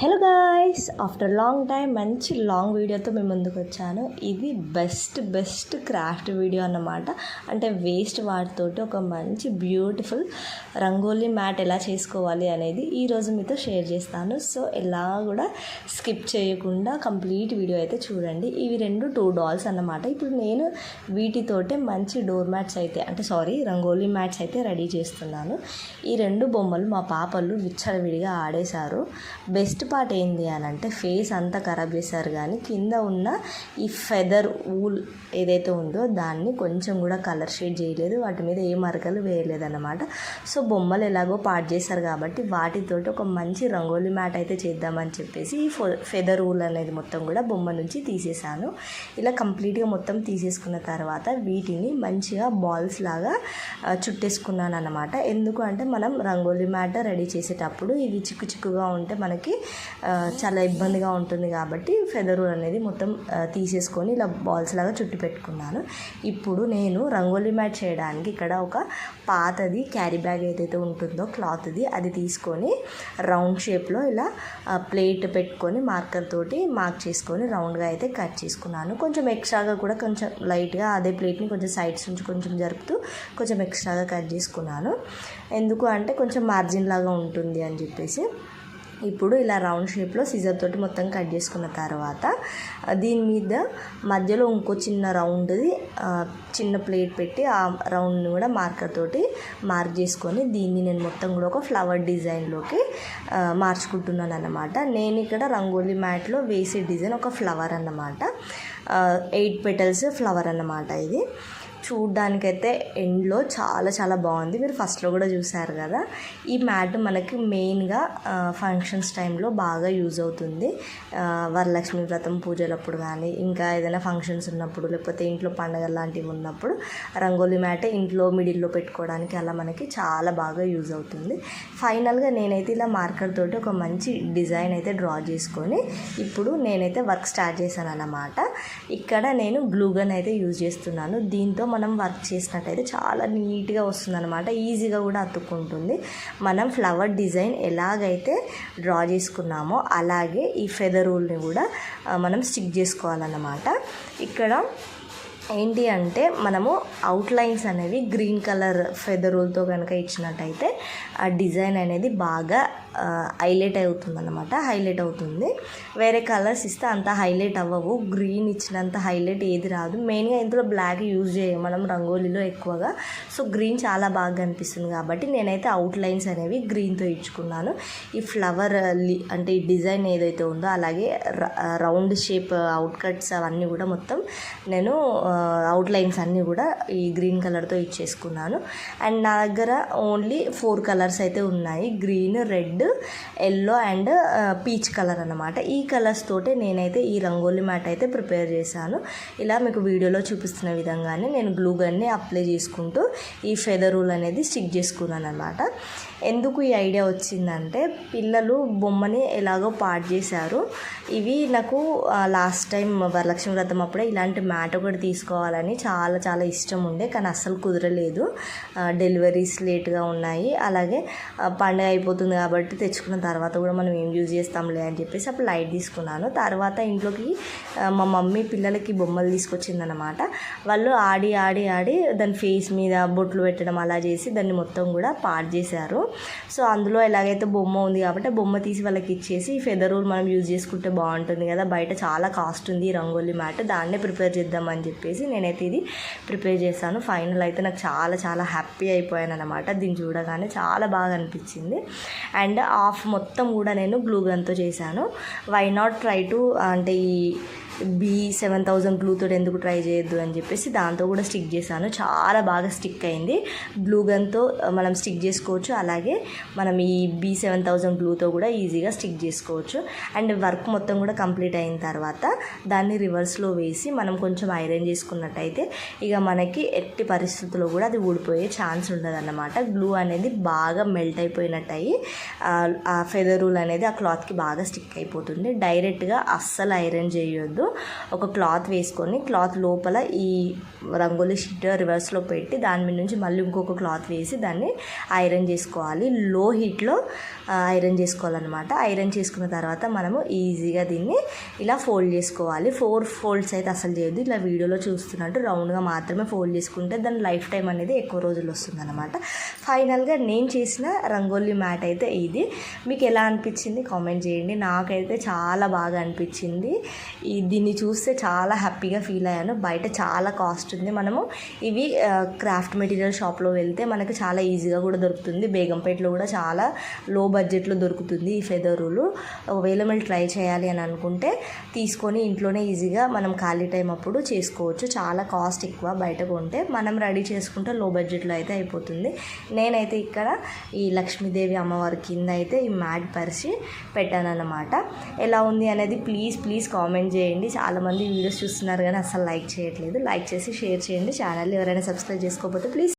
Hello guys after long time మంచి long వీడియోతో మేము ముందుకు వచ్చాను. ఇది బెస్ట్ బెస్ట్ క్రాఫ్ట్ వీడియో అన్నమాట. అంటే వేస్ట్ వాటితోటి ఒక మంచి బ్యూటిఫుల్ రంగోలీ మ్యాట్ ఎలా చేసుకోవాలి అనేది ఈరోజు మీతో షేర్ చేస్తాను. సో ఎలా కూడా స్కిప్ చేయకుండా కంప్లీట్ వీడియో అయితే చూడండి. ఇవి రెండు టూ డాల్స్ అన్నమాట. ఇప్పుడు నేను వీటితోటే మంచి డోర్ మ్యాట్స్ అయితే అంటే సారీ రంగోలీ మ్యాట్స్ అయితే రెడీ చేస్తున్నాను. ఈ రెండు బొమ్మలు మా పాపలు విచ్చలవిడిగా ఆడేశారు. బెస్ట్ పార్ట్ ఏంది అని అంటే ఫేస్ అంతా ఖరాబ్ చేశారు కానీ కింద ఉన్న ఈ ఫెదర్ ఊల్ ఏదైతే ఉందో దాన్ని కొంచెం కూడా కలర్ షేడ్ చేయలేదు. వాటి మీద ఏ మరకలు వేయలేదన్నమాట. సో బొమ్మలు ఎలాగో పాడు చేశారు కాబట్టి వాటితోటి ఒక మంచి రంగోలీ మ్యాట్ అయితే చేద్దామని చెప్పేసి ఈ ఫెదర్ ఊల్ అనేది మొత్తం కూడా బొమ్మ నుంచి తీసేసాను ఇలా కంప్లీట్గా మొత్తం తీసేసుకున్న తర్వాత వీటిని మంచిగా బాల్స్ లాగా చుట్టేసుకున్నాను అనమాట ఎందుకు అంటే మనం రంగోలీ మ్యాట్ రెడీ చేసేటప్పుడు ఇవి చిక్కు చిక్కుగా ఉంటే మనకి చాలా ఇబ్బందిగా ఉంటుంది కాబట్టి ఫెదర్ అనేది మొత్తం తీసేసుకొని ఇలా బాల్స్ లాగా చుట్టి పెట్టుకున్నాను. ఇప్పుడు నేను రంగోలీ మ్యాట్ చేయడానికి ఇక్కడ ఒక పాతది క్యారీ బ్యాగ్ ఏదైతే ఉంటుందో క్లాత్ది అది తీసుకొని రౌండ్ షేప్లో ఇలా ప్లేట్ పెట్టుకొని మార్కర్ తోటి మార్క్ చేసుకొని రౌండ్గా అయితే కట్ చేసుకున్నాను. కొంచెం ఎక్స్ట్రాగా కూడా కొంచెం లైట్గా అదే ప్లేట్ని కొంచెం సైడ్స్ నుంచి కొంచెం జరుపుతూ కొంచెం ఎక్స్ట్రాగా కట్ చేసుకున్నాను. ఎందుకు అంటే కొంచెం మార్జిన్ లాగా ఉంటుంది అని చెప్పేసి. ఇప్పుడు ఇలా రౌండ్ షేప్లో సీజర్ తోటి మొత్తం కట్ చేసుకున్న తర్వాత దీని మీద మధ్యలో ఇంకో చిన్న రౌండ్ది చిన్న ప్లేట్ పెట్టి ఆ రౌండ్ని కూడా మార్కర్ తోటి మార్క్ చేసుకొని దీన్ని నేను మొత్తం కూడా ఒక ఫ్లవర్ డిజైన్లోకి మార్చుకుంటున్నాను అన్నమాట. నేను ఇక్కడ రంగోలీ మ్యాట్లో వేసే డిజైన్ ఒక ఫ్లవర్ అన్నమాట. ఎయిట్ పెటల్స్ ఫ్లవర్ అన్నమాట ఇది. చూడ్డానికైతే ఎండ్లో చాలా చాలా బాగుంది మీరు ఫస్ట్లో కూడా చూసారు కదా. ఈ మ్యాట్ మనకి మెయిన్గా ఫంక్షన్స్ టైంలో బాగా యూజ్ అవుతుంది. వరలక్ష్మి వ్రతం పూజలప్పుడు కానీ ఇంకా ఏదైనా ఫంక్షన్స్ ఉన్నప్పుడు లేకపోతే ఇంట్లో పండగ లాంటివి ఉన్నప్పుడు రంగోలీ మ్యాట్ ఇంట్లో మిడిల్లో పెట్టుకోవడానికి అలా మనకి చాలా బాగా యూజ్ అవుతుంది. ఫైనల్గా నేనైతే ఇలా మార్కర్ తోటి ఒక మంచి డిజైన్ అయితే డ్రా చేసుకొని ఇప్పుడు నేనైతే వర్క్ స్టార్ట్ చేశాను అన్నమాట ఇక్కడ నేను గ్లూగన్ అయితే యూజ్ చేస్తున్నాను. దీంతో మనం వర్క్ చేసినట్టయితే చాలా నీట్గా వస్తుంది అనమాట ఈజీగా కూడా అతుక్కుంటుంది. మనం ఫ్లవర్ డిజైన్ ఎలాగైతే డ్రా చేసుకున్నామో అలాగే ఈ ఫెదర్ రూల్ని కూడా మనం స్టిక్ చేసుకోవాలన్నమాట. ఇక్కడ ఏంటి అంటే మనము అవుట్లైన్స్ అనేవి గ్రీన్ కలర్ ఫెదరులతో కనుక ఇచ్చినట్టయితే ఆ డిజైన్ అనేది బాగా హైలైట్ అవుతుంది అనమాట హైలైట్ అవుతుంది. వేరే కలర్స్ ఇస్తే అంత హైలైట్ అవ్వవు. గ్రీన్ ఇచ్చినంత హైలైట్ ఏది రాదు. మెయిన్గా ఇందులో బ్లాక్ యూజ్ చేయం మనం రంగోలీలో ఎక్కువగా. సో గ్రీన్ చాలా బాగా కనిపిస్తుంది కాబట్టి నేనైతే అవుట్లైన్స్ అనేవి గ్రీన్తో ఇచ్చుకున్నాను. ఈ ఫ్లవర్ అంటే ఈ డిజైన్ ఏదైతే ఉందో అలాగే రౌండ్ షేప్ అవుట్ కట్స్ అవన్నీ కూడా మొత్తం నేను అవుట్లైన్స్ అన్నీ కూడా ఈ గ్రీన్ కలర్తో ఇచ్చేసుకున్నాను. అండ్ నా దగ్గర ఓన్లీ ఫోర్ కలర్స్ అయితే ఉన్నాయి. Green red yellow and peach colour అన్నమాట. ఈ కలర్స్ తోటే నేనైతే ఈ రంగోలీ మ్యాట్ అయితే ప్రిపేర్ చేశాను. ఇలా మీకు వీడియోలో చూపిస్తున్న విధంగానే నేను గ్లూ గన్ని అప్లై చేసుకుంటూ ఈ ఫెదర్ రూల్ అనేది స్టిక్ చేసుకున్నాను అనమాట ఎందుకు ఈ ఐడియా వచ్చిందంటే పిల్లలు బొమ్మని ఎలాగో పాడు చేశారు. ఇవి నాకు లాస్ట్ టైం వరలక్ష్మి వ్రతం అప్పుడే ఇలాంటి మ్యాట్ ఒకటి తీసుకోవాలని చాలా చాలా ఇష్టం ఉండే. కానీ అస్సలు కుదరలేదు. డెలివరీస్ లేట్గా ఉన్నాయి. అలాగే పండుగ పండగ అయిపోతుంది కాబట్టి తెచ్చుకున్న తర్వాత కూడా మనం ఏం యూజ్ చేస్తాంలే అని చెప్పేసి అప్పుడు లైట్ తీసుకున్నాను. తర్వాత ఇంట్లోకి మా మమ్మీ పిల్లలకి బొమ్మలు తీసుకొచ్చిందనమాట వాళ్ళు ఆడి ఆడి ఆడి దాని ఫేస్ మీద బొట్లు పెట్టడం అలా చేసి దాన్ని మొత్తం కూడా పాడు చేశారు. సో అందులో ఎలాగైతే బొమ్మ ఉంది కాబట్టి బొమ్మ తీసి వాళ్ళకి ఇచ్చేసి ఫెదర్ రూల్ మనం యూజ్ చేసుకుంటే బాగుంటుంది కదా. బయట చాలా కాస్ట్ ఉంది రంగోలీ మ్యాట్. దాన్నే ప్రిపేర్ చేద్దామని చెప్పేసి నేనైతే ఇది ప్రిపేర్ చేశాను. ఫైనల్ అయితే నాకు చాలా చాలా హ్యాపీ అయిపోయాను అనమాట దీన్ని చూడగానే చాలా బాగా అనిపించింది. అండ్ ఆఫ్ మొత్తం కూడా నేను గ్లూ గన్తో చేశాను. వై నాట్ ట్రై టు అంటే ఈ బీ సెవెన్ థౌజండ్ గ్లూతో ఎందుకు ట్రై చేయొద్దు అని చెప్పేసి దాంతో కూడా స్టిక్ చేశాను. చాలా బాగా స్టిక్ అయింది. గ్లూ గన్తో మనం స్టిక్ చేసుకోవచ్చు. అలాగే మనం ఈ బీ సెవెన్ థౌజండ్ గ్లూతో కూడా ఈజీగా స్టిక్ చేసుకోవచ్చు. అండ్ వర్క్ మొత్తం కూడా కంప్లీట్ అయిన తర్వాత దాన్ని రివర్స్లో వేసి మనం కొంచెం ఐరన్ చేసుకున్నట్టయితే ఇక మనకి ఎట్టి పరిస్థితుల్లో కూడా అది ఊడిపోయే ఛాన్స్ ఉండదన్నమాట. గ్లూ అనేది బాగా మెల్ట్ అయిపోయినట్టు అయ్యి ఆ- ఆ ఫెదర్ రూల్ అనేది ఆ క్లాత్కి బాగా స్టిక్ అయిపోతుంది. డైరెక్ట్గా అస్సలు ఐరన్ చేయొద్దు. ఒక క్లాత్ వేసుకొని క్లాత్ లోపల ఈ రంగోలీ షీట్ రివర్స్లో పెట్టి దాని మీద నుంచి మళ్ళీ ఇంకొక క్లాత్ వేసి దాన్ని ఐరన్ చేసుకోవాలి. లో హీట్లో ఐరన్ చేసుకోవాలన్నమాట. ఐరన్ చేసుకున్న తర్వాత మనము ఈజీగా దీన్ని ఇలా ఫోల్డ్ చేసుకోవాలి. ఫోర్ ఫోల్డ్స్ అయితే అసలు చేయదు ఇలా వీడియోలో చూస్తున్నట్టు రౌండ్గా మాత్రమే ఫోల్డ్ చేసుకుంటే దాని లైఫ్ టైం అనేది ఎక్కువ రోజులు వస్తుందన్నమాట. ఫైనల్గా నేను చేసిన రంగోలీ మ్యాట్ అయితే ఇది. మీకు ఎలా అనిపించింది? కామెంట్ చేయండి. నాకైతే చాలా బాగా అనిపించింది. ఇది దీన్ని చూస్తే చాలా హ్యాపీగా ఫీల్ అయ్యాను. బయట చాలా కాస్ట్ ఉంది. మనము ఇవి క్రాఫ్ట్ మెటీరియల్ షాప్లో వెళ్తే మనకు చాలా ఈజీగా కూడా దొరుకుతుంది. బేగంపేటలో కూడా చాలా లో బడ్జెట్లో దొరుకుతుంది ఈ ఫెదర్ రూలు. ఒకవేళ మీరు ట్రై చేయాలి అని అనుకుంటే తీసుకొని ఇంట్లోనే ఈజీగా మనం ఖాళీ టైం అప్పుడు చేసుకోవచ్చు. చాలా కాస్ట్ ఎక్కువ బయట కొంటే మనం రెడీ చేసుకుంటే లో బడ్జెట్లో అయితే అయిపోతుంది. నేనైతే ఇక్కడ ఈ లక్ష్మీదేవి అమ్మవారి కింద అయితే ఈ మ్యాట్ పరిచి పెట్టానన్నమాట. ఎలా ఉంది అనేది ప్లీజ్ ప్లీజ్ కామెంట్ చేయండి. చేయండి చాలామంది వీడియోస్ చూస్తున్నారు కానీ అసలు లైక్ చేయట్లేదు. లైక్ చేసి షేర్ చేయండి. ఛానల్ ఎవరైనా సబ్స్క్రైబ్ చేసుకోకపోతే ప్లీజ్